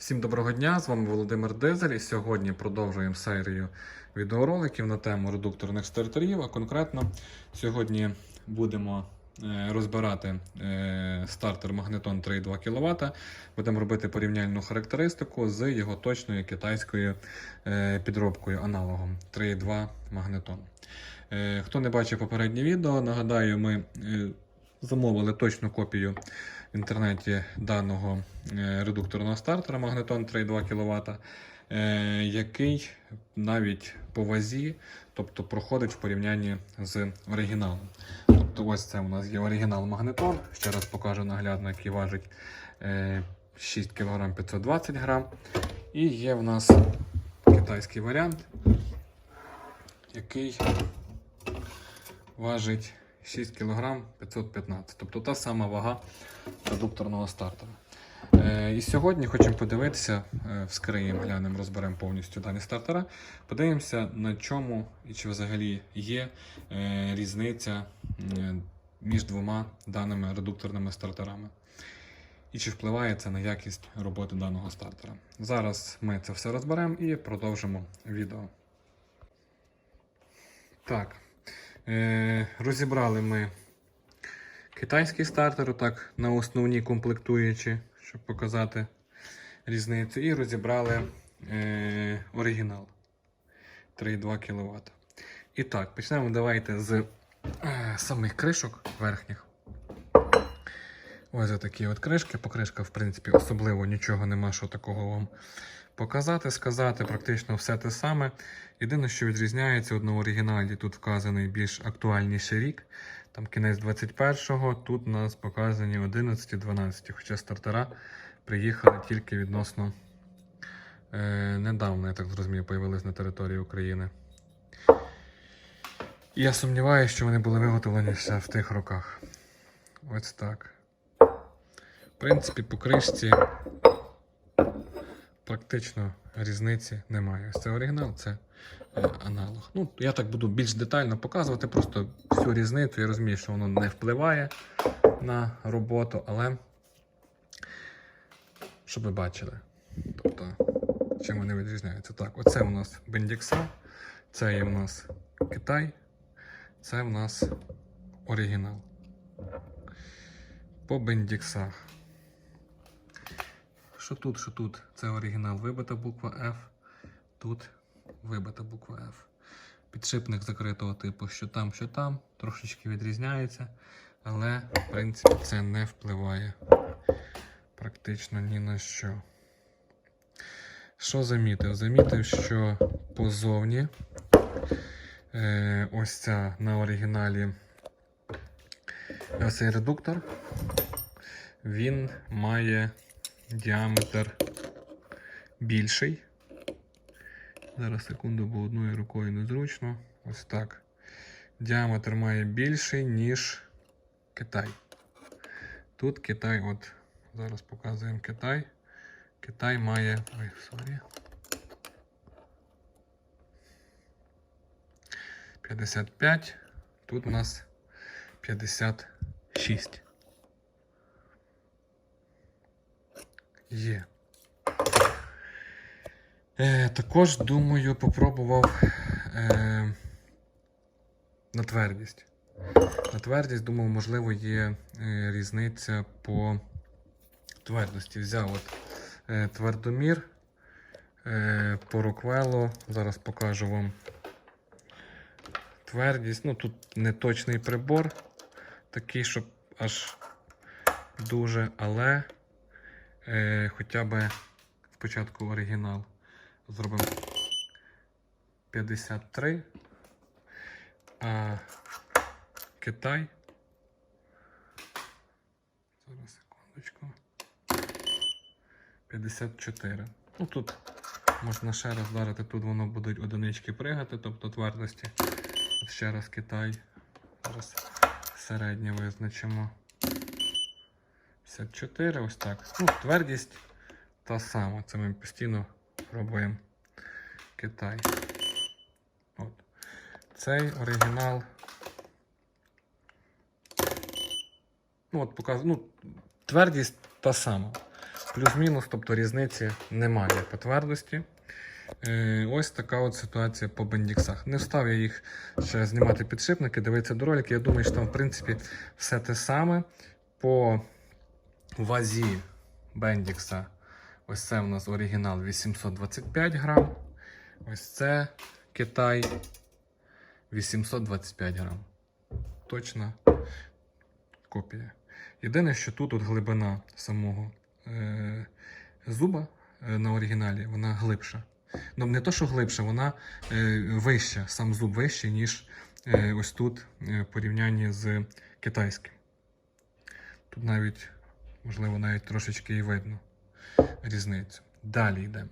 Всім доброго дня! З вами Володимир Дизель. І сьогодні продовжуємо серію відеороликів на тему редукторних стартерів. А конкретно сьогодні будемо е, розбирати е, стартер Magneton 3,2 кВт. Будемо робити порівняльну характеристику з його точною китайською е, підробкою аналогом 3,2 Magneton. Е, Хто не бачив попереднє відео, нагадаю, ми замовили точну копію в інтернеті даного е, редукторного стартера Magneton 3,2 кВт, е, який навіть по вазі, тобто проходить в порівнянні з оригіналом. Тобто ось це у нас є оригінал Magneton. Ще раз покажу наглядно, який важить е, 6 кг 520 г. І є в нас китайський варіант, який важить 6 кг 515, тобто та сама вага редукторного стартера. Е, і сьогодні хочемо подивитися, е, вскриємо, глянемо, розберемо повністю дані стартера. Подивимося, на чому і чи взагалі є е, різниця між двома даними редукторними стартерами. І чи впливає це на якість роботи даного стартера. Зараз ми це все розберемо і продовжимо відео. Так, розібрали ми китайський стартер, так, на основні комплектуючі, щоб показати різницю. І розібрали е, оригінал 3,2 кВт. І так, почнемо давайте з е, самих кришок верхніх. Ось такі от кришки. По кришках, в принципі, особливо нічого нема, що такого вам показати, сказати. Практично все те саме. Єдине, що відрізняється, на оригіналі тут вказаний більш актуальніший рік. Там кінець 21-го, тут у нас показані 11-12, хоча стартера приїхали тільки відносно е, недавно, я так зрозумів, появились на території України. Я сумніваюся, що вони були виготовлені ще в тих роках. Ось так. В принципі, по кришці практично різниці немає. Ось це оригінал, це е, аналог. Ну, я так буду більш детально показувати, просто всю різницю. Я розумію, що воно не впливає на роботу, але щоб ви бачили. Тобто, чим вони відрізняються. Так, оце у нас Бендікса, це є у нас Китай, це у нас оригінал. По бендіксах. Що тут, що тут? Це оригінал. Вибита буква F. Тут вибита буква F. Підшипник закритого типу, що там, що там, трошечки відрізняється, але, в принципі, це не впливає практично ні на що. Що замітив? Замітив, що позовні е, ось ця на оригіналі ось цей редуктор, він має діаметр більший. Зараз секунду, бо одною рукою незручно. Ось так. Діаметр має більший, ніж Китай. Тут Китай, от, зараз показуємо Китай. Китай має. Ой, сорі. 55. Тут у нас 56. Є. Е, також, думаю, попробував е, на твердість. На твердість, думав, можливо, є е, різниця по твердості. Взяв от е, твердомір е, по роквелу. Зараз покажу вам твердість. Ну, тут не точний прибор, такий, щоб аж дуже, але е, хоча б спочатку оригінал зробимо 53, а Китай. Зараз секундочку. 54. Ну тут можна ще раз вдарити, тут воно будуть одинички пригати, тобто твердості. Ще раз Китай. Зараз середнє визначимо. 54, ось так. Ну, твердість та сама. Це ми постійно пробуємо Китай. От. Цей оригінал. Ну, от показую. Ну, твердість та сама. плюс-мінус, тобто різниці немає по твердості. Е, Ось така от ситуація по бендіксах. Не встав я їх ще знімати підшипники, дивитися до ролики. Я думаю, що там, в принципі, все те саме. По вазі бендікса. Ось це у нас оригінал 825 грам. Ось це Китай 825 грам. Точна копія. Єдине, що тут от глибина самого е, зуба е, на оригіналі, вона глибша. Ну, не то, що глибша, вона е, вища, сам зуб вищий, ніж е, ось тут е, в порівнянні з китайським. Тут навіть, можливо, навіть трошечки і видно різницю. Далі йдемо.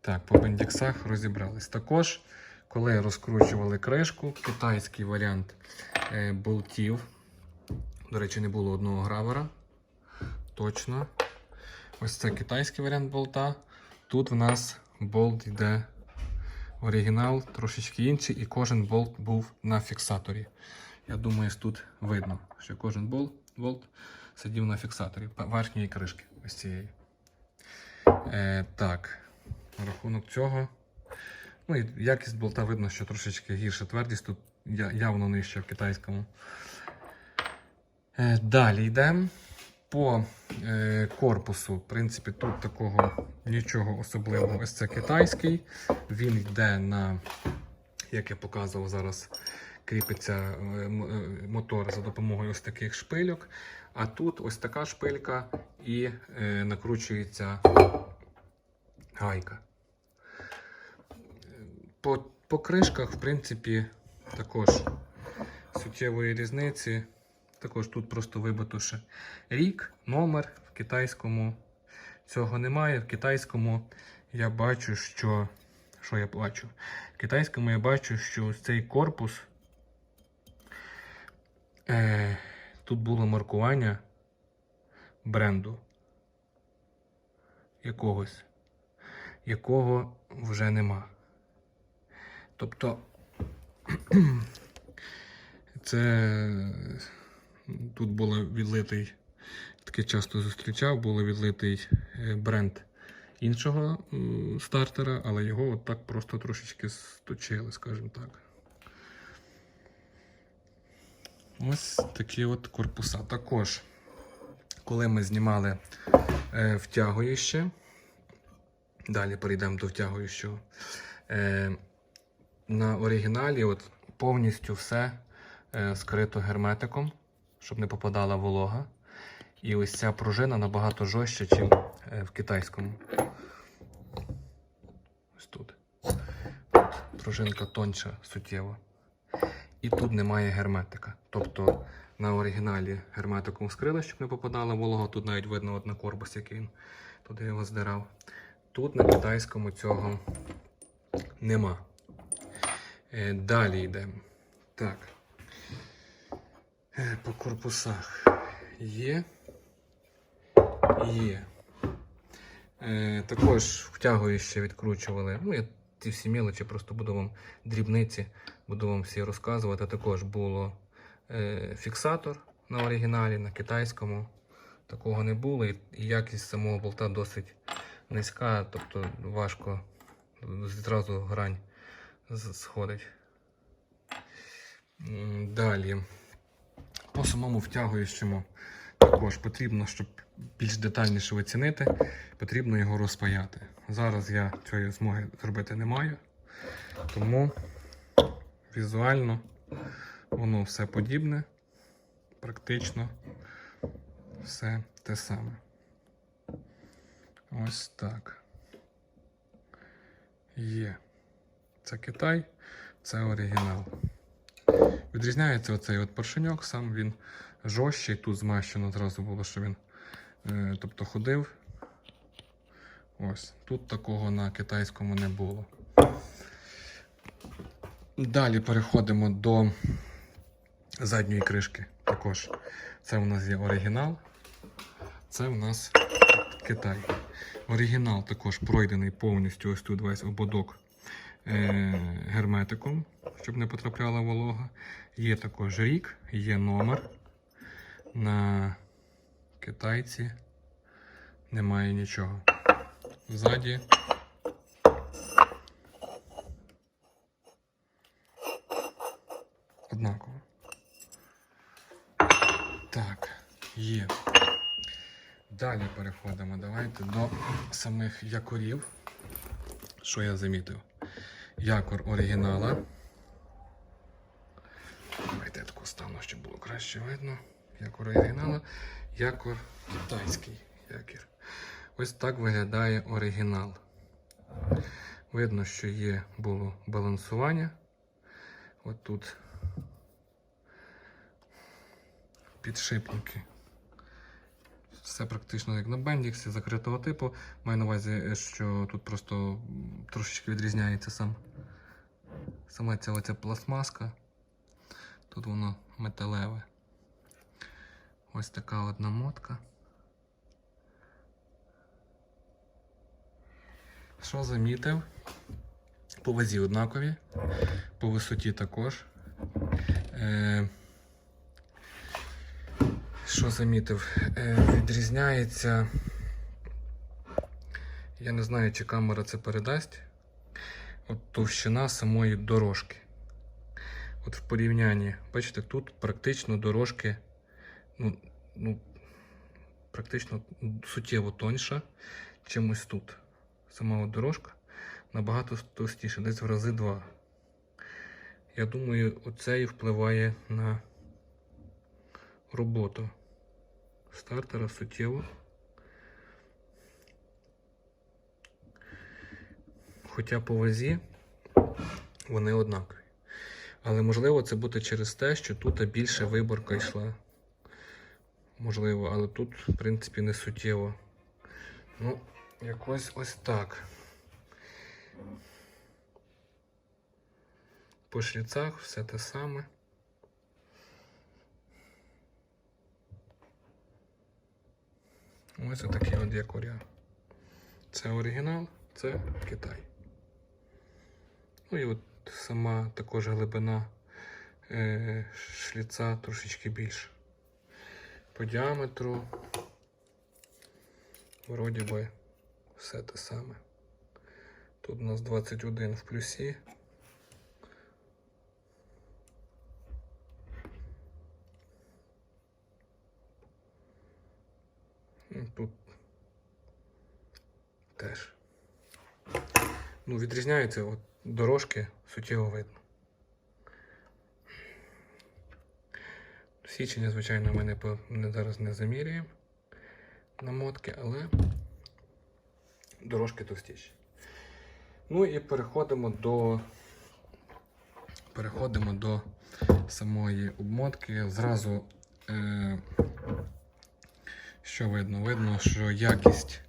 Так, по бендіксах розібрались. Також, коли розкручували кришку, китайський варіант е, болтів. До речі, не було одного гравера. Точно. Ось це китайський варіант болта. Тут в нас болт йде оригінал, трошечки інший, і кожен болт був на фіксаторі. Я думаю, тут видно, що кожен болт, болт сидів на фіксаторі верхньої кришки. Ось цієї. Е, так, на рахунок цього. Ну і якість болта видно, що трошечки гірша твердість, тут явно нижча в китайському. Е, Далі йдемо по е, корпусу. В принципі, тут такого нічого особливого. Ось це китайський. Він йде на, як я показував зараз, кріпиться е, е, мотор за допомогою ось таких шпильок. А тут ось така шпилька і е, накручується гайка. По, по кришках, в принципі, також суттєвої різниці. Також тут просто вибито ще рік, номер в китайському цього немає. В китайському я бачу, що. Що я бачу? В китайському я бачу, що цей корпус. Е, тут було маркування бренду якогось, якого вже нема. Тобто це тут було відлитий, таке часто зустрічав, було відлитий е, бренд іншого стартера, але його от так просто трошечки сточили, скажімо так. Ось такі от корпуса. Також, коли ми знімали е, втягующе, далі перейдемо до втягуючого. Е, на оригіналі от повністю все е, скрито герметиком, щоб не попадала волога. І ось ця пружина набагато жорстча, ніж е, в китайському. Ось. Тут пружинка тонша суттєво. І тут немає герметика. Тобто на оригіналі герметиком скрили, щоб не попадала волога. Тут навіть видно от на корпус, який він туди його здирав. Тут на китайському цього нема. Е, Далі йдемо. Так. Е, По корпусах є. Є. Е, також втягуючи відкручували. Ну, я ці всі мілочі просто буду вам дрібниці, буду вам всі розказувати. Також було е, фіксатор на оригіналі, на китайському. Такого не було. І, якість самого болта досить низька, тобто важко зразу грань сходить. Далі. По самому втягуючому також потрібно, щоб більш детальніше оцінити, потрібно його розпаяти. Зараз я цієї змоги зробити не маю, тому візуально воно все подібне, практично все те саме. Ось так. Є. Це Китай, це оригінал. Відрізняється оцей от поршеньок, сам він жорсткий, тут змащено одразу було, що він е, тобто ходив. Ось, тут такого на китайському не було. Далі переходимо до задньої кришки. Також це у нас є оригінал, це у нас Китай. Оригінал також пройдений повністю ось тут весь ободок е, герметиком, щоб не потрапляла волога. Є також рік, є номер на китайці немає нічого. Ззаді. Однаково. Так, є. Далі переходимо. Давайте до самих якорів. Що я замітив? Якор оригінала. Давайте я таку стану, щоб було краще видно. Якор оригінала, якор китайський якір. Ось так виглядає оригінал. Видно, що є було балансування. От тут підшипники. Все практично як на бендіксі, закритого типу. Маю на увазі, що тут просто трошечки відрізняється сам. Сама ця оця пластмаска. Тут воно металеве. Ось така одна мотка. Що замітив? По вазі однакові, по висоті також. Е, що замітив? Е, відрізняється. Я не знаю, чи камера це передасть. От товщина самої дорожки. От в порівнянні, бачите, тут практично дорожки, ну, ну, практично суттєво тоньша, чимось тут. Сама дорожка набагато товстіша, десь в рази два. Я думаю, оце і впливає на роботу стартера суттєво. Хоча по вазі вони однакові. Але можливо це буде через те, що тут більше виборка йшла. Можливо, але тут, в принципі, не суттєво. Ну, якось ось так. По шліцах все те саме. Ось отакий от якоря. Це оригінал, це Китай. Ну і от сама також глибина е, шліца трошечки більше. По діаметру вроді би все те саме. Тут у нас 21 в плюсі. Ну, Тут теж. Ну, відрізняються от дорожки суттєво видно. Січення, звичайно, ми не, по- не зараз не заміряємо намотки, але дорожки товстіші. Ну і переходимо до переходимо до самої обмотки. Зразу е, що видно? Видно, що якість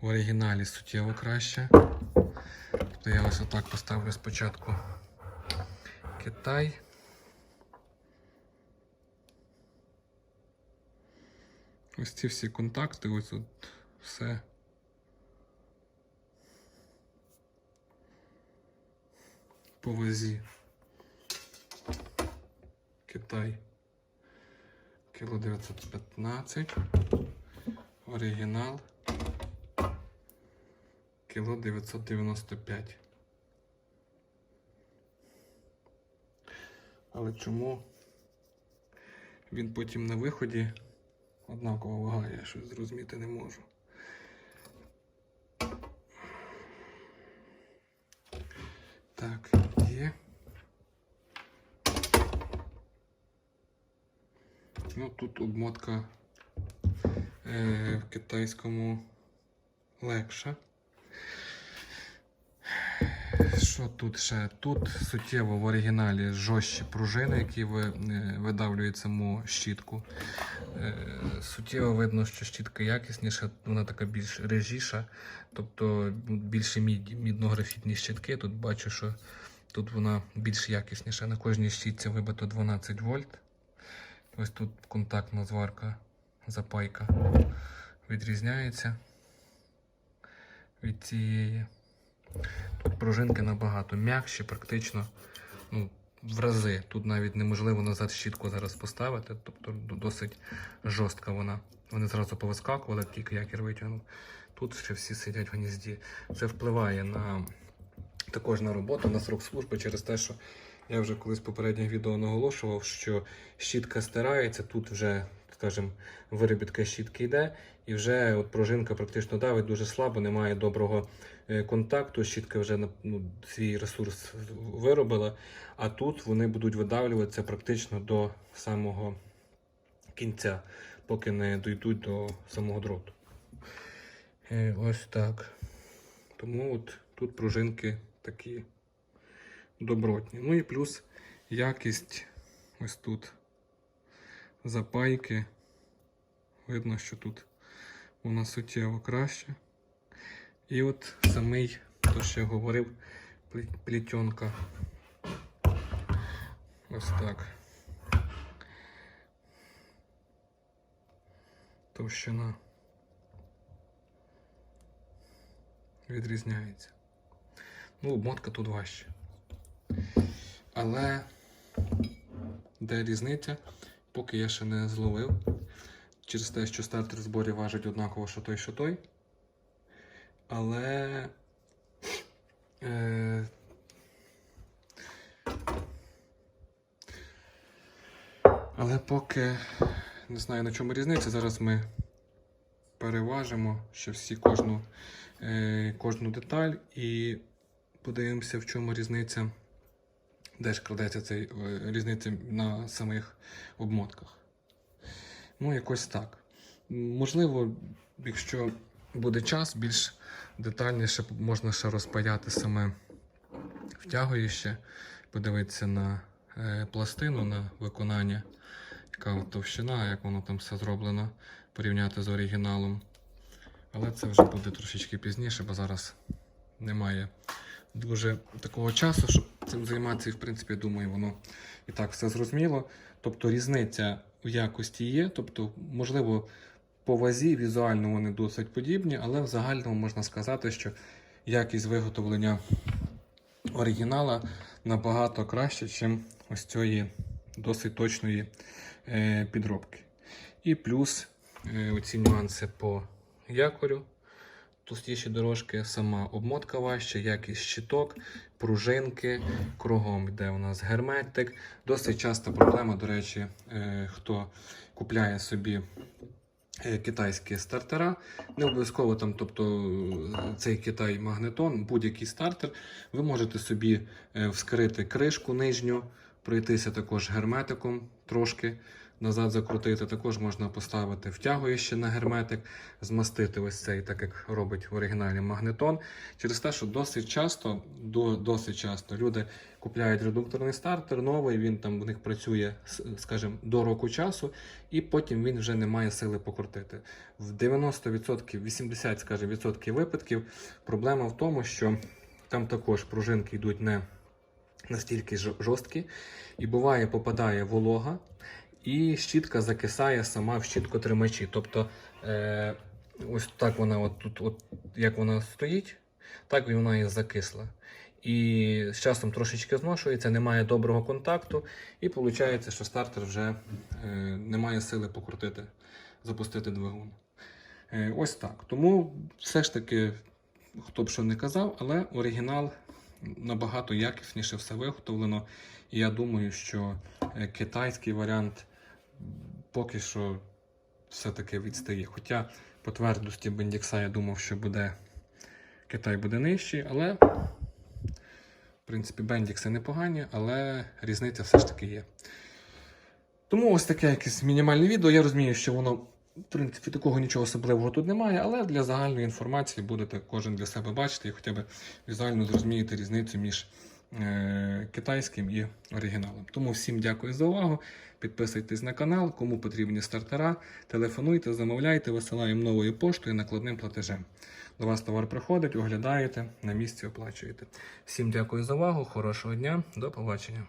в оригіналі суттєво краща. Тобто я ось отак поставлю спочатку Китай. Ось ці всі контакти, ось тут все. По вазі. Китай. Кіло 915. Оригінал. Кіло 995. Але чому він потім на виході однакова вага, я щось зрозуміти не можу. Так, є. Ну, тут обмотка е, в китайському легша. Що тут ще? Тут суттєво в оригіналі жорстчі пружини, які е, видавлюють саму щітку. Е, суттєво видно, що щітка якісніша, вона така більш режіша, тобто більше мід, мідно-графітні щітки. Тут бачу, що тут вона більш якісніша. На кожній щітці вибито 12 вольт. Ось тут контактна зварка, запайка відрізняється від цієї. Тут пружинки набагато м'якші, практично, ну, в рази. Тут навіть неможливо назад щітку зараз поставити, тобто досить жорстка вона. Вони зразу повискакували, тільки якір витягнув. Тут ще всі сидять в гнізді. Це впливає на також на роботу, на срок служби через те, що я вже колись в попередніх відео наголошував, що щітка стирається, тут вже, скажімо, виробітка щітки йде, і вже от пружинка практично давить дуже слабо, немає доброго контакту. Щітка вже ну, свій ресурс виробила, а тут вони будуть видавлюватися практично до самого кінця, поки не дійдуть до самого дроту. Е, Ось так. Тому от тут пружинки такі добротні. Ну і плюс якість ось тут запайки. Видно, що тут вона суттєво краще. І от самий, то що я говорив, плі- плітьонка. Ось так. Товщина відрізняється. Ну, обмотка тут важче. Але де різниця, поки я ще не зловив. Через те, що стартер зборі важить однаково, що той, що той. Але. Е, але поки не знаю на чому різниця. Зараз ми переважимо ще всі кожну, е, кожну деталь і подивимося, в чому різниця, де ж кладеться цей е, різниця на самих обмотках. Ну, якось так. Можливо, якщо буде час, більш детальніше можна ще розпаяти саме втягующе, подивитися на е, пластину, на виконання, яка товщина, як воно там все зроблено, порівняти з оригіналом. Але це вже буде трошечки пізніше, бо зараз немає дуже такого часу, щоб цим займатися. І в принципі, думаю, воно і так все зрозуміло. Тобто різниця в якості є. Тобто, можливо, по вазі візуально вони досить подібні, але в загальному можна сказати, що якість виготовлення оригінала набагато краще, ніж ось цієї досить точної е, підробки. І плюс е, оці нюанси по якорю. Товстіші дорожки, сама обмотка важча, якість щиток, пружинки, кругом йде у нас герметик. Досить часта проблема, до речі, е, хто купляє собі китайські стартера. Не обов'язково там, тобто е, цей Китай магнетон, будь-який стартер. Ви можете собі е, вскрити кришку нижню, пройтися також герметиком трошки. Назад закрутити, також можна поставити втягуючи на герметик, змастити ось цей, так як робить в оригіналі магнетон. Через те, що досить часто, до, досить часто люди купляють редукторний стартер, новий, він там в них працює, скажімо, до року часу, і потім він вже не має сили покрутити. В 90%, 80% скажімо, відсотків випадків проблема в тому, що там також пружинки йдуть не настільки жорсткі, і буває, попадає волога, і щітка закисає сама в щіткотримачі. Тобто, е, ось так вона, от тут, от, як вона стоїть, так і вона і закисла. І з часом трошечки зношується, немає доброго контакту, і виходить, що стартер вже е, не має сили покрутити, запустити двигун. Е, ось так. Тому все ж таки, хто б що не казав, але оригінал набагато якісніше все виготовлено. І я думаю, що е, китайський варіант поки що все-таки відстає. Хоча по твердості Бендікса я думав, що буде Китай буде нижчий, але в принципі Бендікси непогані, але різниця все ж таки є. Тому ось таке якесь мінімальне відео. Я розумію, що воно, в принципі, такого нічого особливого тут немає, але для загальної інформації будете кожен для себе бачити і хоча б візуально зрозумієте різницю між китайським і оригіналом. Тому всім дякую за увагу. Підписуйтесь на канал, кому потрібні стартера, телефонуйте, замовляйте, висилаємо новою поштою накладним платежем. До вас товар приходить, оглядаєте, на місці оплачуєте. Всім дякую за увагу, хорошого дня, до побачення.